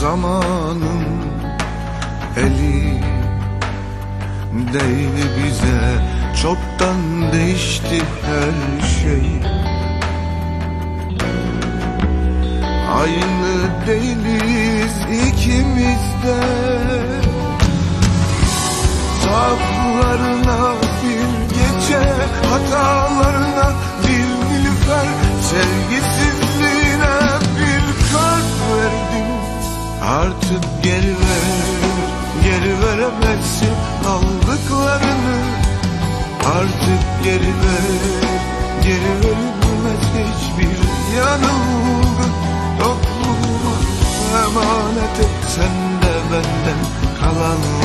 zamanın eli Değdi bize. Çoktan değişti her şey. Aynı değiliz ikimiz de. Zaaflarına bir gece Hatalarına Artık geri ver Geri veremezsin aldıklarını. Artık geri ver Geri verilmez hiçbir yanılgı Yokluğuma emanet et sen de benden kalanları Her